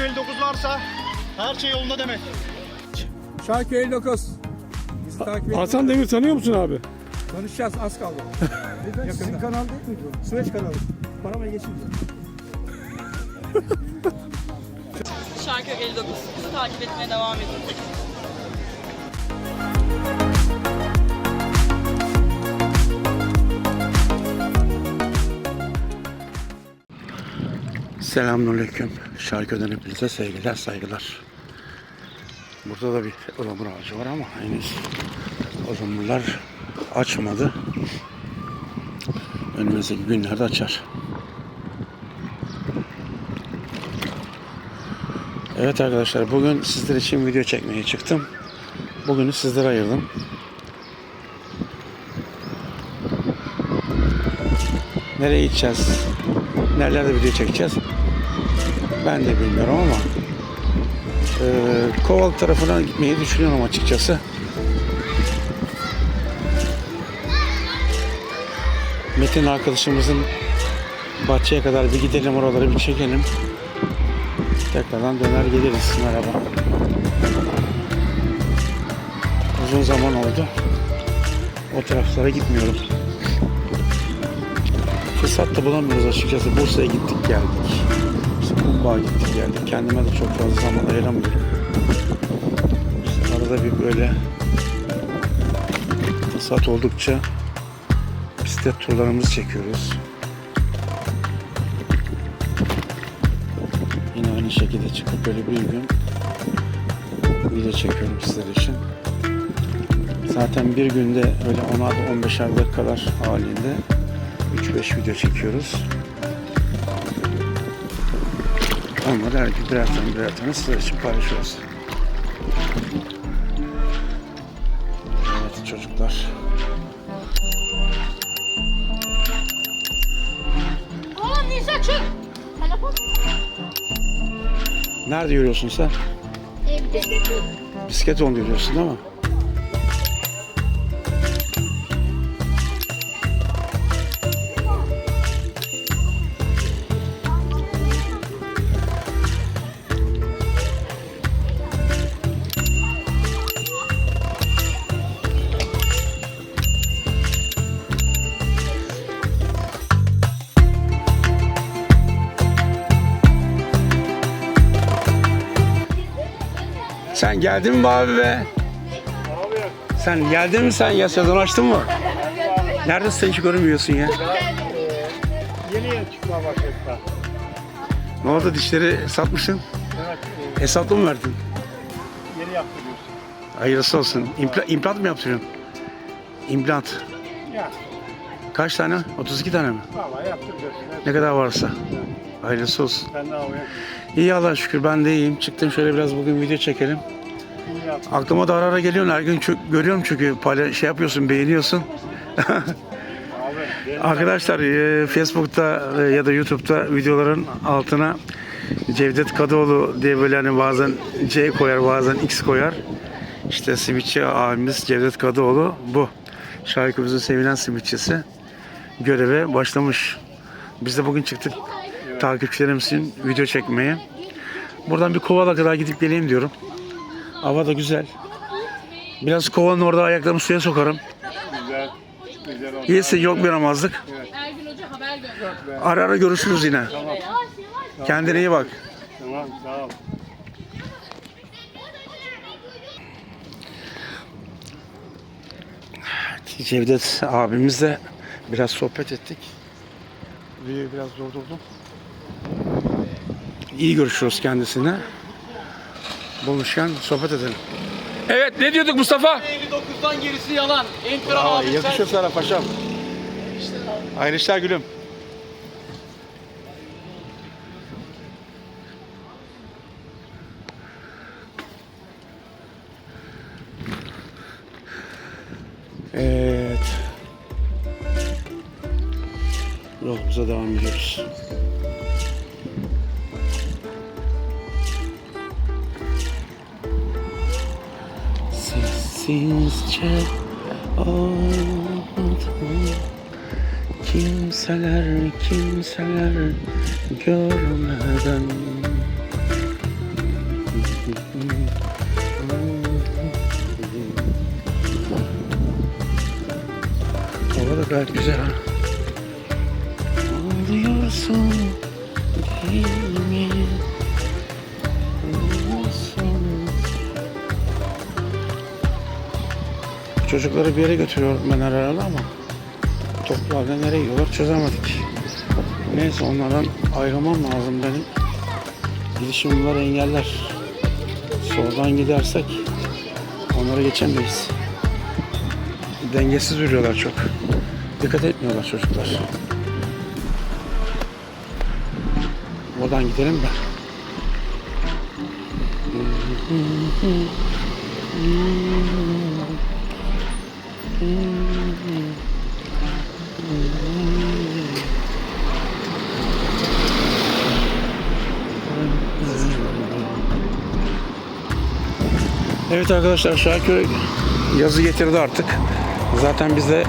Şarkı 59 varsa her şey yolunda demek. Şarkı 59. Bizi takip et. Hasan Demir tanıyor musun abi? Konuşacağız az kaldı. Yakında. Sizin kanal değil miydi bu? Süreç kanalı. Paramaya geçince. Şarkı 59. Bizi takip etmeye devam edin. Selamünaleyküm. Şarkıdan hepinize sevgiler, saygılar. Burada da bir ılamur ağacı var ama henüz ılamurlar açmadı. Önümüzdeki günlerde açar. Evet arkadaşlar bugün sizler için video çekmeye çıktım. Bugünü sizlere ayırdım. Nereye gideceğiz? Nerelerde video çekeceğiz? Ben de bilmiyorum ama e, Kovalı tarafına gitmeyi düşünüyorum açıkçası. Metin arkadaşımızın bahçeye kadar bir gidelim oraları bir çekelim. Tekrardan döner geliriz. Merhaba. Uzun zaman oldu. O taraflara gitmiyorum. Fırsat da bulamıyoruz açıkçası. Bursa'ya gittik geldik. Geldik. Kendime de çok fazla zaman ayıramıyorum. İşte arada bir böyle fırsat oldukça bisiklet turlarımızı çekiyoruz. Yine aynı şekilde çıkıp böyle bir gün video çekiyorum sizler için. Zaten bir günde öyle 10'ar 15'er dakikalar halinde 3-5 video çekiyoruz. Onları her gün birer tane birer tane sizler için paylaşıyoruz. Evet çocuklar. Oğlum Nisa çık. Telefon. Nerede yürüyorsun sen? Evde. Bisiklet yolunda yürüyorsun değil mi? Sen geldin mi abi be? Sen geldin mi sen ya? Sezon açtın mı? Neredesin sen hiç görünmüyorsun ya? Yeni yeni çıkmaya başladı. Ne oldu dişleri satmışsın? Evet, Hesaplı mı verdin? yeni yaptırıyorsun. Hayırlısı olsun. İmpla, implant mı yaptırıyorsun? İmplant. Ya Kaç tane? 32 tane mi? valla yaptıracaksın. Ne kadar varsa. Hayırlısı olsun. Ben de havaya İyi Allah'a şükür ben de iyiyim. Çıktım şöyle biraz bugün video çekelim. Aklıma da ara ara geliyorsun. Her gün çö- görüyorum çünkü payla şey yapıyorsun, beğeniyorsun. Abi, Arkadaşlar e, Facebook'ta e, ya da YouTube'da videoların altına Cevdet Kadıoğlu diye böyle hani bazen C koyar bazen X koyar. İşte simitçi abimiz Cevdet Kadıoğlu bu. Şarkımızın sevilen simitçisi göreve başlamış. Biz de bugün çıktık takipçilerimiz için video çekmeye. Buradan bir Kovala kadar gidip geleyim diyorum. Hava da güzel. Biraz kovanın orada ayaklarımı suya sokarım. güzel. Güzel yok bir haber gönder. Ara ara görüşürüz yine. Kendine iyi bak. Tamam sağ ol. Cevdet abimizle biraz sohbet ettik. Videoyu biraz durdurdum. İyi görüşürüz kendisine. Bulmuşken sohbet edelim. Evet ne diyorduk Mustafa? 59'dan gerisi yalan. Enteran Aa, abi sen yakışır sana paşam. Hayırlı işler gülüm. Evet. Yolumuza devam ediyoruz. Sessizce ağladım Kimseler kimseler görmeden Hava da gayet güzel ha. Mi? Ağlıyorsun. Çocukları bir yere götürüyorum ben herhalde ama toplarda nereye gidiyorlar çözemedik. Neyse onlardan ayrılmam lazım benim. Gidişim bunları engeller. Soldan gidersek onları geçemeyiz. Dengesiz yürüyorlar çok. Dikkat etmiyorlar çocuklar. Oradan gidelim de. Evet arkadaşlar Şarköy yazı getirdi artık. Zaten biz de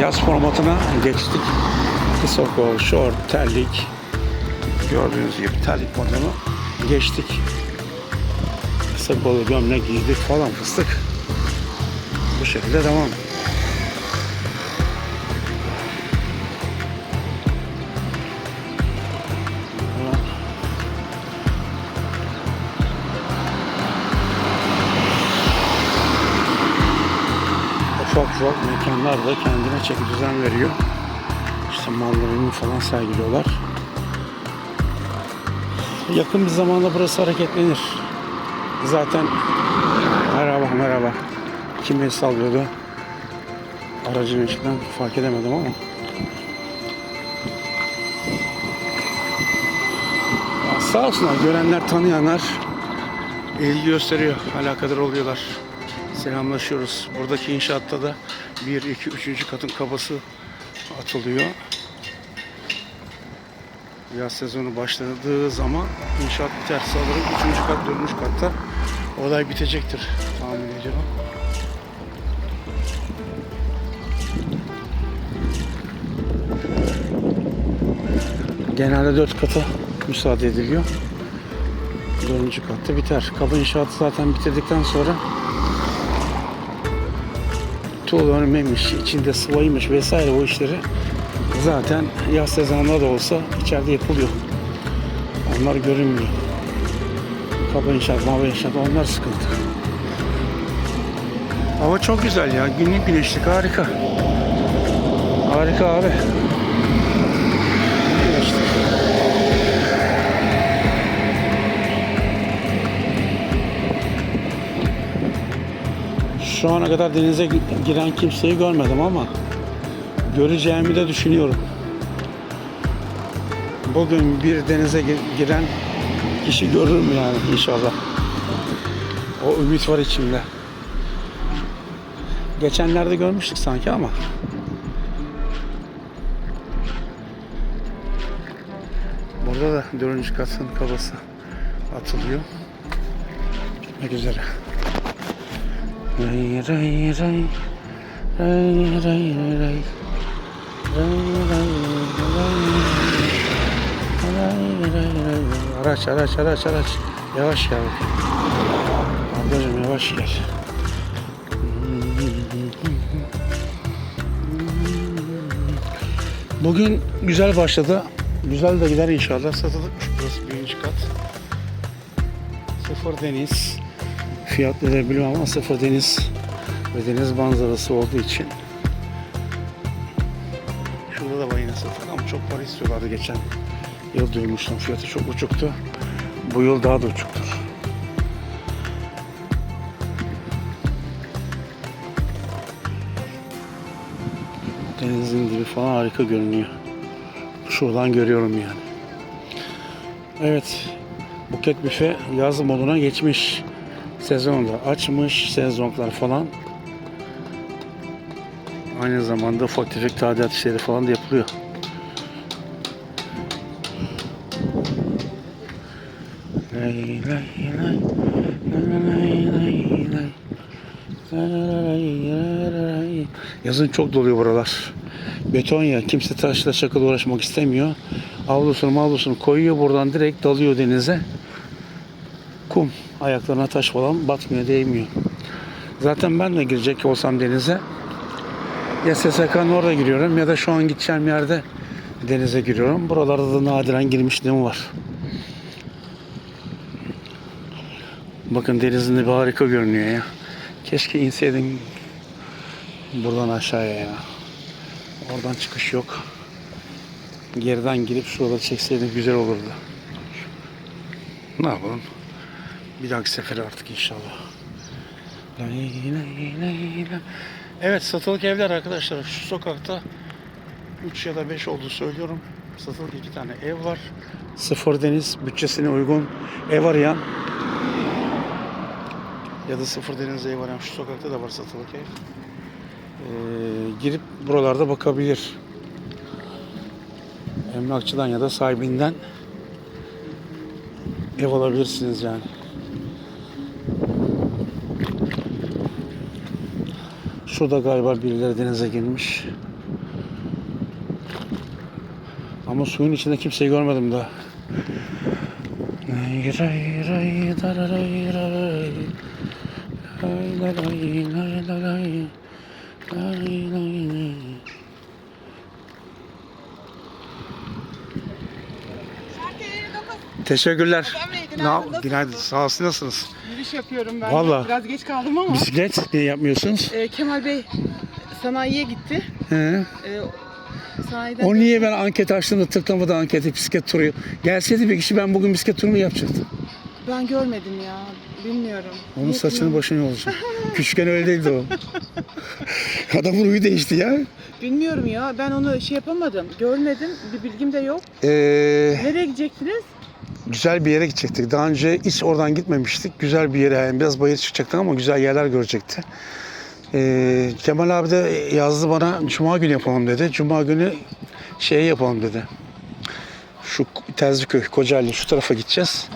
yaz formatına geçtik. Kısa kol, short, terlik. Gördüğünüz gibi terlik modunu geçtik. Kısa kolu gömlek giydik falan fıstık. Bu şekilde devam. ufak ufak mekanlar da kendine çeki düzen veriyor. İşte mallarını falan sergiliyorlar. Yakın bir zamanda burası hareketlenir. Zaten merhaba merhaba. Kim el sallıyordu? Aracın içinden fark edemedim ama. Ya sağ olsunlar görenler tanıyanlar ilgi gösteriyor. Alakadar oluyorlar selamlaşıyoruz. Buradaki inşaatta da 1, 2, 3. katın kabası atılıyor. Yaz sezonu başladığı zaman inşaat biter. Sanırım 3. kat, 4. katta olay bitecektir tahmin ediyorum. Genelde 4 kata müsaade ediliyor. 4. katta biter. Kaba inşaatı zaten bitirdikten sonra tuğla örmemiş, içinde sıvaymış vesaire o işleri zaten yaz sezonunda da olsa içeride yapılıyor. Onlar görünmüyor. Kaba inşaat, mava inşaat onlar sıkıntı. Hava çok güzel ya. Günlük güneşlik harika. Harika abi. Şu ana kadar denize giren kimseyi görmedim ama göreceğimi de düşünüyorum. Bugün bir denize gi- giren kişi görürüm yani inşallah. O ümit var içimde. Geçenlerde görmüştük sanki ama. Burada da dördüncü katın kabası atılıyor. Bitmek üzere. Ray ray ray ray ray ray ray Ray, ray, ray, ray. Araç araç araç araç yavaş gel Ablacım yavaş gel Bugün güzel başladı. Güzel de gider inşallah. Satılıkmış burası birinci kat. Sıfır deniz. Fiyatları bilmem ama sıfır deniz ve deniz manzarası olduğu için çok para istiyorlardı. Geçen yıl duymuştum fiyatı çok uçuktu. Bu yıl daha da uçuktur. Denizin dibi falan harika görünüyor. Şuradan görüyorum yani. Evet Buket Büfe yaz moduna geçmiş. Sezonda açmış sezonlar falan. Aynı zamanda ufak tefek tadilat işleri falan da yapılıyor. Yazın çok doluyor buralar. Beton ya kimse taşla çakıl uğraşmak istemiyor. Avlusunu mavlusunu koyuyor buradan direkt dalıyor denize. kum. Ayaklarına taş falan batmıyor, değmiyor. Zaten ben de girecek olsam denize ya SSK'nın orada giriyorum ya da şu an gideceğim yerde denize giriyorum. Buralarda da nadiren girmişliğim var. Bakın denizin de bir harika görünüyor ya. Keşke inseydim buradan aşağıya ya. Oradan çıkış yok. Geriden girip şurada çekseydim güzel olurdu. Ne yapalım? Bir dahaki sefere artık inşallah. Evet satılık evler arkadaşlar. Şu sokakta 3 ya da 5 olduğu söylüyorum. Satılık iki tane ev var. Sıfır deniz bütçesine uygun ev arayan ya da sıfır deniz ev arayan şu sokakta da var satılık ev. Ee, girip buralarda bakabilir. Emlakçıdan ya da sahibinden ev alabilirsiniz yani. Şurada galiba birileri denize girmiş. Ama suyun içinde kimseyi görmedim daha. Teşekkürler. Ne, günaydın. Sağ olsun. Nasılsınız? Yürüyüş yapıyorum ben. Vallahi. Biraz geç kaldım ama. Bisiklet niye yapmıyorsunuz? Ee, Kemal Bey sanayiye gitti. He. Ee, sanayiden O niye ben anket açtığımda tıklamadı anketi bisiklet turu. Gelseydi bir kişi ben bugün bisiklet turunu yapacaktım. Ben görmedim ya. Bilmiyorum. Onun Ne- saçını başını yolacak. Küçükken öyle değildi o. Adamın huyu değişti ya. Bilmiyorum ya. Ben onu şey yapamadım. Görmedim. Bir bilgim de yok. Ee, Nereye gidecektiniz? güzel bir yere gidecektik. Daha önce hiç oradan gitmemiştik. Güzel bir yere yani biraz bayır çıkacaktık ama güzel yerler görecekti. Ee, Kemal abi de yazdı bana Cuma günü yapalım dedi. Cuma günü şey yapalım dedi. Şu Terziköy, Kocaeli şu tarafa gideceğiz.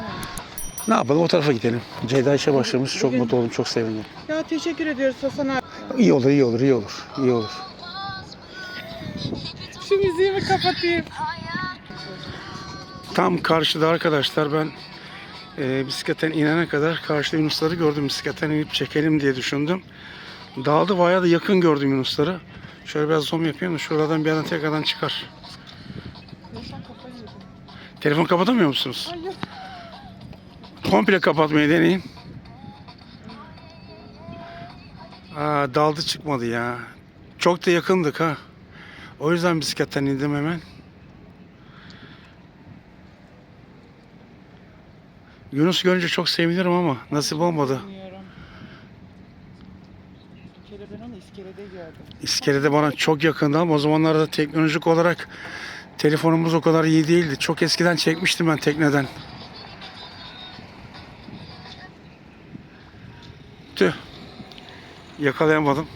Ne yapalım o tarafa gidelim. Ceyda işe başlamış. Çok mutlu oldum. Çok sevindim. Ya teşekkür ediyoruz Hasan abi. İyi olur, iyi olur, iyi olur. iyi olur. Şu müziğimi kapatayım. Tam karşıda arkadaşlar ben e, bisikletten inene kadar karşıda yunusları gördüm. Bisikletten inip çekelim diye düşündüm. Dağıldı bayağı da yakın gördüm yunusları. Şöyle biraz zoom yapayım da şuradan bir yerden tekrardan çıkar. Telefon kapatamıyor musunuz? Komple kapatmayı deneyin. Aa, daldı çıkmadı ya. Çok da yakındık ha. O yüzden bisikletten indim hemen. Yunus görünce çok sevinirim ama nasip olmadı. Bilmiyorum. Bir kere ben onu iskelede gördüm. İskelede bana çok yakındı ama o zamanlarda teknolojik olarak telefonumuz o kadar iyi değildi. Çok eskiden çekmiştim ben tekneden. Tüh. Yakalayamadım.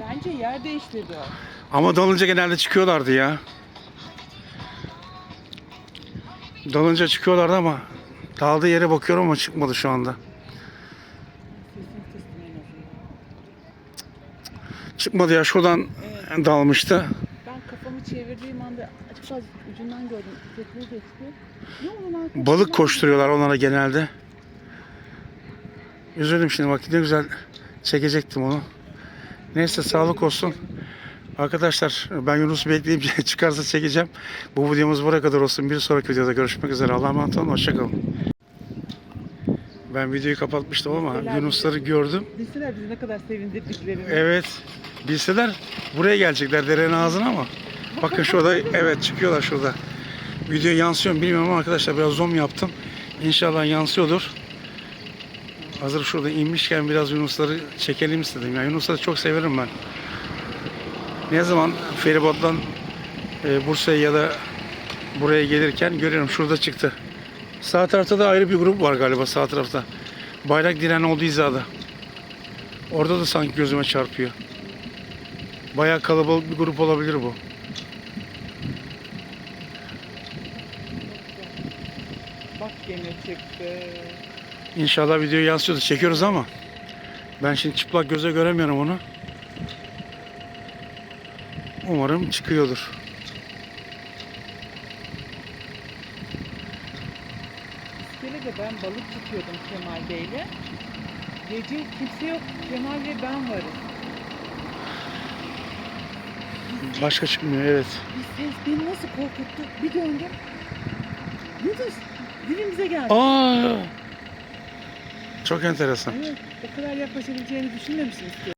Bence yer değiştirdi o. Ama dalınca genelde çıkıyorlardı ya. Dalınca çıkıyorlardı ama daldığı yere bakıyorum ama çıkmadı şu anda. Çıkmadı ya şuradan dalmıştı. Ben kafamı çevirdiğim anda açık az ucundan gördüm. Balık koşturuyorlar onlara genelde. Üzüldüm şimdi bak ne güzel çekecektim onu. Neyse sağlık olsun. Arkadaşlar ben Yunus'u bekleyip çıkarsa çekeceğim. Bu videomuz buraya kadar olsun. Bir sonraki videoda görüşmek üzere. Allah'a emanet olun. Hoşçakalın. Ben videoyu kapatmıştım ama Yunusları gördüm. Bilseler bizi ne kadar sevindirdiklerini. Evet. Bilseler buraya gelecekler derenin ağzına ama. Bakın şurada evet çıkıyorlar şurada. Video yansıyor mu bilmiyorum ama arkadaşlar biraz zoom yaptım. İnşallah yansıyordur. Hazır şurada inmişken biraz Yunusları çekelim istedim. Ya Yunusları çok severim ben. Ne zaman feribottan e, Bursa'ya ya da buraya gelirken görüyorum şurada çıktı. Sağ tarafta da ayrı bir grup var galiba sağ tarafta. Bayrak diren olduğu hizada. Orada da sanki gözüme çarpıyor. Bayağı kalabalık bir grup olabilir bu. Bak gene çıktı. İnşallah video yansıyordu. Çekiyoruz ama ben şimdi çıplak göze göremiyorum onu. Umarım çıkıyordur. İskele de Ben balık tutuyordum Kemal Bey'le. Gece kimse yok. Kemal ve ben varız. Başka çıkmıyor evet. Bir ses beni nasıl korkuttu. Bir döndüm. Yıldız dilimize geldi. Aa! Çok enteresan. Evet, o kadar yaklaşabileceğini düşünmemişsiniz ki.